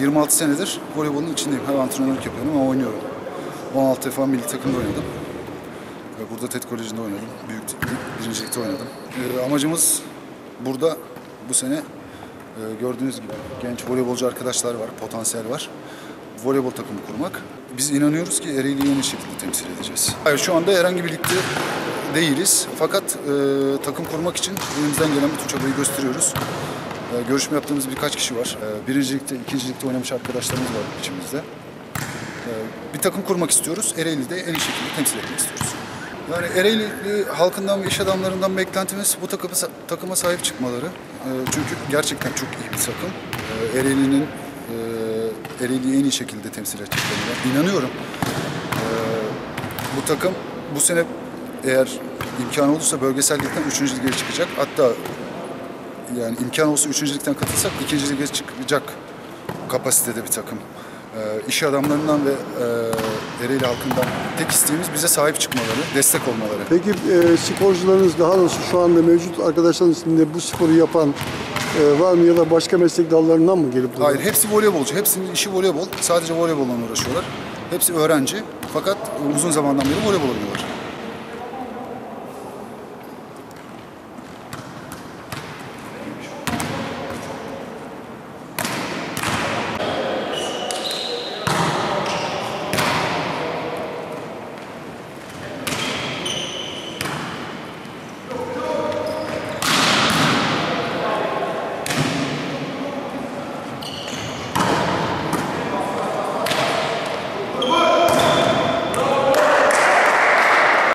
26 senedir voleybolun içindeyim. Hem antrenörlük yapıyorum ama oynuyorum. 16 defa milli takımda oynadım. Burada TED Koleji'nde oynadım. Büyük lig, birincilikte oynadım. Ee, amacımız burada bu sene e, gördüğünüz gibi genç voleybolcu arkadaşlar var, potansiyel var. Voleybol takımı kurmak. Biz inanıyoruz ki Ereğli'yi en iyi şekilde temsil edeceğiz. Hayır, şu anda herhangi bir ligde değiliz. Fakat e, takım kurmak için elimizden gelen bütün çabayı gösteriyoruz. E, görüşme yaptığımız birkaç kişi var. E, birincilikte, ikincilikte oynamış arkadaşlarımız var içimizde. E, bir takım kurmak istiyoruz. Ereğli'de en iyi şekilde temsil etmek istiyoruz. Yani Ereğli halkından ve iş adamlarından beklentimiz bu takıma, takıma sahip çıkmaları. Çünkü gerçekten çok iyi bir takım. Ereğli'nin Ereğli'yi en iyi şekilde temsil edeceklerine inanıyorum. Bu takım bu sene eğer imkan olursa bölgesel ligden 3. lige çıkacak. Hatta yani imkan olsa 3. ligden katılsak 2. lige çıkacak kapasitede bir takım. Ee, iş adamlarından ve e, Ereğli halkından tek isteğimiz bize sahip çıkmaları, destek olmaları. Peki e, sporcularınız daha doğrusu şu anda mevcut arkadaşların içinde bu sporu yapan e, var mı ya da başka meslek dallarından mı gelip burada? Hayır, hepsi voleybolcu. Hepsinin işi voleybol. Sadece voleybolla uğraşıyorlar. Hepsi öğrenci. Fakat uzun zamandan beri voleybol oynuyorlar.